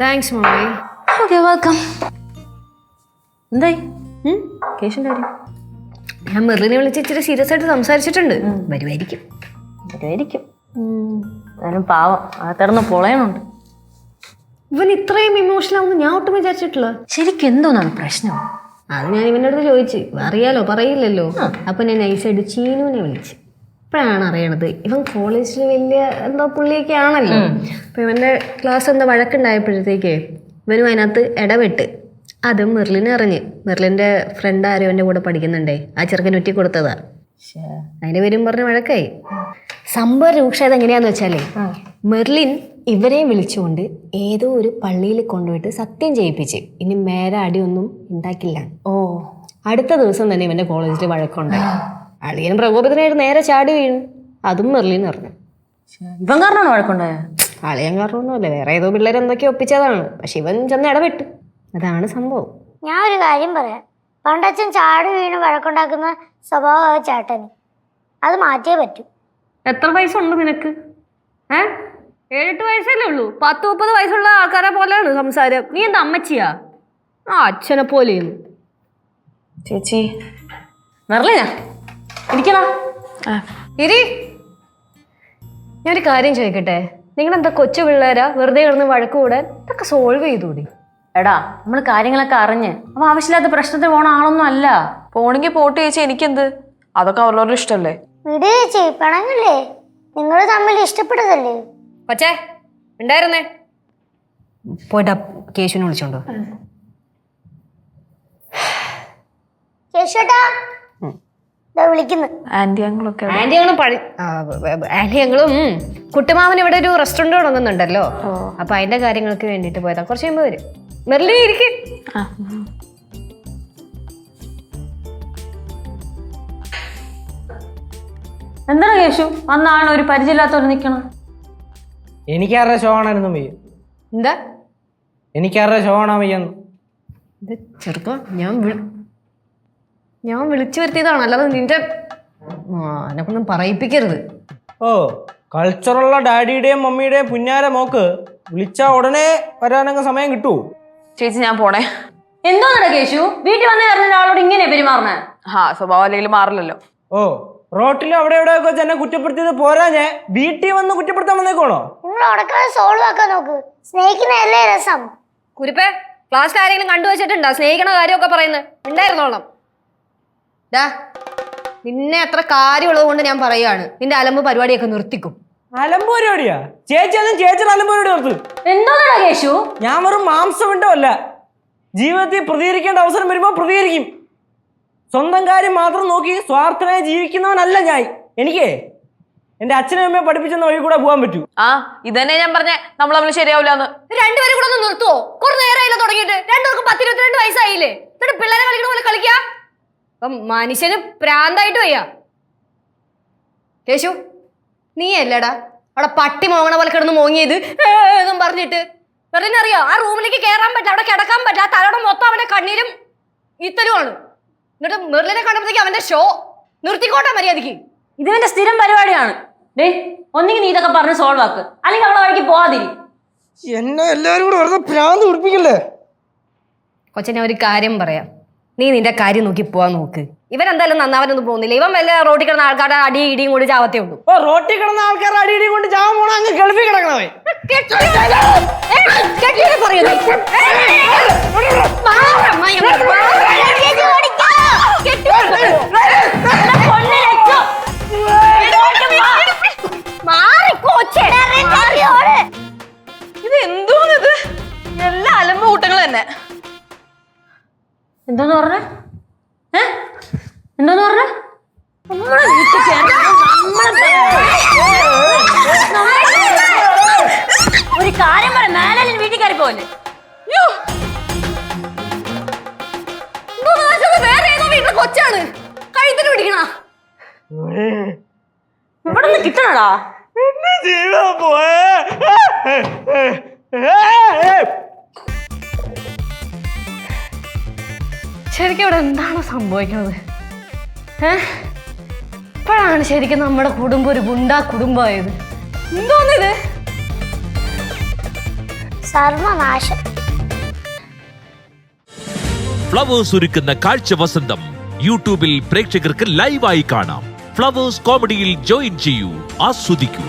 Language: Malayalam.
താങ്ക്സ് മമ്മി ഓക്കെ വെൽക്കം എന്തായി? കേശുന്റെ കാര്യം? ഞാൻ മെറിനെ വിളിച്ച് ഇച്ചിരി സീരിയസ് ആയിട്ട് സംസാരിച്ചിട്ടുണ്ട്. വരുമായിരിക്കും വരുമായിരിക്കും എന്നാലും പാവം. അകത്തിടന്ന് പൊളയണുണ്ട് ഇവൻ ഇത്രയും ഇമോഷണൽ ആവുമെന്ന് ഞാൻ ഒട്ടും വിചാരിച്ചിട്ടില്ല. ശരിക്കും എന്തോന്നാണ് പ്രശ്നം? അത് ഞാൻ ഇവന്റെ അടുത്ത് ചോദിച്ചു അറിയാലോ പറയില്ലല്ലോ. അപ്പൊ ഞാൻ നൈസായിട്ട് ചീനുവിനെ വിളിച്ചു. ഇപ്പോഴാണ് അറിയണത്. ഇവൻ കോളേജിൽ വലിയ എന്തോ പുള്ളിയൊക്കെ ആണല്ലോ. അപ്പൊ ഇവന്റെ ക്ലാസ് എന്താ വഴക്കുണ്ടായപ്പോഴത്തേക്ക് ഇവനും അതിനകത്ത് ഇടപെട്ട് അതും മെർലിനെ അറിഞ്ഞ്. മെർലിന്റെ ഫ്രണ്ട് ആരും എന്റെ കൂടെ പഠിക്കുന്നുണ്ടേ. ആ ചെറുക്കൻ ഒറ്റി കൊടുത്തതാ. അതിന്റെ പേരും പറഞ്ഞ് വഴക്കായി. സംഭവം രൂക്ഷത എങ്ങനെയാന്ന് വെച്ചാലേ മെർലിൻ ഇവരെയും വിളിച്ചുകൊണ്ട് ഏതോ ഒരു പള്ളിയിൽ കൊണ്ടുപോയിട്ട് സത്യം ചെയ്യിപ്പിച്ച്. ഇനി മേലെ അടിയൊന്നും ഉണ്ടാക്കില്ല. ഓ. അടുത്ത ദിവസം തന്നെ ഇവന്റെ കോളേജിൽ വഴക്കുണ്ടായി അളിയൻ പ്രകോപിതനായിട്ട് നേരെ ചാടി വീണു അതും മെർലിൻ അറിഞ്ഞു ഇവൻ കാരണമാണ് വഴക്കുണ്ടായ അളിയൻ കാരണമൊന്നുമല്ല. വേറെ ഏതോ പിള്ളേർ എന്തൊക്കെയോ ഒപ്പിച്ചതാണ്. പക്ഷെ ഇവൻ ചെന്ന് ഇടപെട്ടു. അതാണ് സംഭവം. ഞാൻ ഒരു കാര്യം പറയാം. പണ്ടച്ഛൻ ചാടി വീണ് വഴക്കുണ്ടാക്കുന്ന സ്വഭാവ ചേട്ടന്. അത് മാറ്റിയേ പറ്റൂ. എത്ര വയസ്സുണ്ട് നിനക്ക്? ഏ? ഏഴെട്ട് വയസ്സല്ലേ ഉള്ളൂ. പത്ത് മുപ്പത് വയസ്സുള്ള ആൾക്കാരെ പോലെയാണ് സംസാരം. നീ എന്താ അമ്മച്ചിയാ? ആ അച്ഛനെ പോലെയെന്ന് ചേച്ചി. മെർലിനാ ഇരിക്കണോ ഇരി. ഞാനൊരു കാര്യം ചോദിക്കട്ടെ? നിങ്ങളെന്താ കൊച്ചു പിള്ളേരാ? വെറുതെ കിടന്ന് വഴക്ക് കൂടാൻ? ഇതൊക്കെ സോൾവ് ചെയ്തൂടി. എടാ നമ്മൾ കാര്യങ്ങളൊക്കെ അറിഞ്ഞ്. അവ ആവശ്യമില്ലാത്ത പ്രശ്നത്തിന് പോണ ആളൊന്നും അല്ല. പോണെങ്കിൽ പോട്ട് ചേച്ചി എനിക്കെന്ത്? അതൊക്കെ അവരോട് ഇഷ്ടമല്ലേ വിട് ചേച്ചി പണങ്ങല്ലേ? നിങ്ങൾ തമ്മിൽ ഇഷ്ടപ്പെട്ടതല്ലേ? കൊച്ചേ ഉണ്ടായിരുന്നേ പോയിട്ട് കേശുവിനെ വിളിച്ചോണ്ടോ ആന്റി അങ്കിളൊക്കെ ആന്റി പഴി കുട്ടുമാവൻ ഇവിടെ ഒരു റെസ്റ്റോറന്റ് തുടങ്ങുന്നുണ്ടല്ലോ അപ്പൊ അതിന്റെ കാര്യങ്ങൾക്ക് വേണ്ടിട്ട് പോയതാ. കുറച്ച് കഴിയുമ്പോ വരും. മെറിലി ഇരിക്കും. എന്താണ് കേശു? അന്നാണ് ഒരു പരിചയമില്ലാത്തവർ നിൽക്കണം എനിക്കാരുടെ ഷോ ആണായിരുന്നു വയ്യ. എന്താ? എനിക്കാരുടെ ഷോ ആണോ വയ്യെന്ന് ഇത് ചെറുക്കം ഞാൻ വിളി- ഞാൻ വിളിച്ചു വരുത്തിയതാണ്. അല്ലാതെ നിന്റെ എന്നെക്കൊണ്ടും പറയിപ്പിക്കരുത്. ഓ കൾച്ചറുള്ള ഡാഡിയുടെയും മമ്മിയുടെയും പുന്നാര മോക്ക് വിളിച്ചാ ഉടനെ വരാനങ്ങ് സമയം കിട്ടൂ. ചേച്ചി ഞാൻ പോണേ. എന്തോന്നടാ കേശു? വീട്ടിൽ വന്ന് ഒരാളോട് ഇങ്ങനെ പെരുമാറണേ ഹാ സ്വഭാവം അല്ലെങ്കിൽ മാറില്ലല്ലോ. ഓ റോട്ടിലും അവിടെ ഇവിടെ ഒക്കെ എന്നെ കുറ്റപ്പെടുത്തിയത് പോരാ ഞാൻ. വീട്ടിൽ വന്ന് കുറ്റപ്പെടുത്താൻ വന്നേക്കോണോ നിങ്ങൾ ഉടക്കാതെ സോൾവ് ആക്കാൻ നോക്ക്. സ്നേഹിക്കുന്നതല്ലേ രസം. കുരുപ്പേ ക്ലാസ്സിൽ ആരെങ്കിലും കണ്ടുവച്ചിട്ടുണ്ടോ സ്നേഹിക്കണ കാര്യമൊക്കെ പറയുന്നത് ഉണ്ടായിരുന്നോളാം. ഡാ നിന്നെ അത്ര കാര്യമുള്ളത് കൊണ്ട് ഞാൻ പറയുകയാണ് നിന്റെ അലമ്പ് പരിപാടിയൊക്കെ നിർത്തിക്കും. അലമ്പ് പരിപാടിയാ? ചേച്ചി അതും ചേച്ചിയുടെ അലമ്പ് പരിപാടി നിർത്തു. എന്താ കേശു? ഞാൻ വെറും മാംസമിണ്ടമല്ല ജീവിതത്തിൽ പ്രതികരിക്കേണ്ട അവസരം വരുമ്പോൾ പ്രതികരിക്കും. സ്വന്തം കാര്യം മാത്രം നോക്കി സ്വാർത്ഥനായി ജീവിക്കുന്നവനല്ല ഞാൻ. എനിക്ക് എന്റെ അച്ഛനും അമ്മയെ പഠിപ്പിച്ചെന്ന വഴി കൂടെ പോകാൻ പറ്റൂ. ആ ഇതന്നെ ഞാൻ പറഞ്ഞേ. നമ്മൾ തമ്മിൽ ശരിയാവില്ലാന്ന്. രണ്ടുപേരും കൂടെ ഒന്ന് നിർത്തുവോ കുറെ നേരമായില്ല തുടങ്ങിയിട്ട്. രണ്ടുപേർക്കും പത്തിരുപത്തിരണ്ട് വയസ്സായില്ലേ? എന്നിട്ട് പിള്ളേരെ കളിക്കണ പോലെ കളിക്കാ. അപ്പം മനുഷ്യന് പ്രാന്തായിട്ട് വയ്യ. കേശു നീ അല്ലേടാ. അവിടെ പട്ടി മോങ്ങണ പോലെ കിടന്ന് മോങ്ങിയത്. എന്നും പറഞ്ഞിട്ട്. വെറുതെ അറിയോ? ആ റൂമിലേക്ക് കയറാൻ പറ്റില്ല അവിടെ കിടക്കാൻ പറ്റില്ല. ആ തലയുടെ മൊത്തം അവന്റെ കണ്ണീരും ഈത്തലുമാണ് എന്നിട്ട് മെർലിനെ കണ്ടപ്പോഴത്തേക്ക് അവന്റെ ഷോ നിർത്തിക്കോട്ടെ മര്യാദയ്ക്ക് ഇതിന്റെ സ്ഥിരം പരിപാടിയാണ് ഡേ ഒന്നെങ്കിൽ നീ ഇതൊക്കെ പറഞ്ഞ് സോൾവ് ആക്ക് അല്ലെങ്കിൽ അവളെ വഴിക്ക് പോവാതിരി എന്നെ എല്ലാരും കൂടെ വെറുതെ പ്രാന്ത് പിടിപ്പിക്കല്ലേ കൊച്ചനെ ഒരു കാര്യം പറയാം നീ നിന്റെ കാര്യം നോക്കി പോവാൻ നോക്ക് ഇവരെന്തായാലും നന്നാവാനൊന്നും പോകുന്നില്ല ഇവൻ വല്ല റോട്ടിൽ കിടന്ന ആൾക്കാരുടെ അടി ഇടിയും കൂടി ചാവത്തേ ഉള്ളൂ ഓ റോട്ടിൽ കിടന്ന ആൾക്കാരുടെ അടി ഇടിയും കൊണ്ട് ചാവാൻ പോണ അങ്ങ് ഗൾഫിൽ കിടക്കണവേ ഇത് എന്തോന്ന് പറഞ്ഞ? ഏ? എന്തോന്ന് പറഞ്ഞ? ഒരു കാര്യം പറ മേലെ വീട്ടിൽ കയറി പോകല്ലേ വേറെ ഏതോ വീട്ടിലെ കൊച്ചാണ്. കഴുത്തിന് പിടിക്കണ. ഇവിടെ നിന്ന് കിട്ടണടാ. പോയേ. ഇവിടെ എന്താണ് സംഭവിക്കുന്നത്? ഇപ്പോഴാണ് ശരിക്കും നമ്മുടെ കുടുംബം ഒരു ഗുണ്ടാ കുടുംബമായത്. എന്തോന്നിത്? സർവനാശം. ഫ്ലവേഴ്സ് ഒരുക്കുന്ന കാഴ്ച വസന്തം യൂട്യൂബിൽ പ്രേക്ഷകർക്ക് ലൈവായി കാണാം. ഫ്ലവേഴ്സ് കോമഡിയിൽ ജോയിൻ ചെയ്യൂ ആസ്വദിക്കൂ.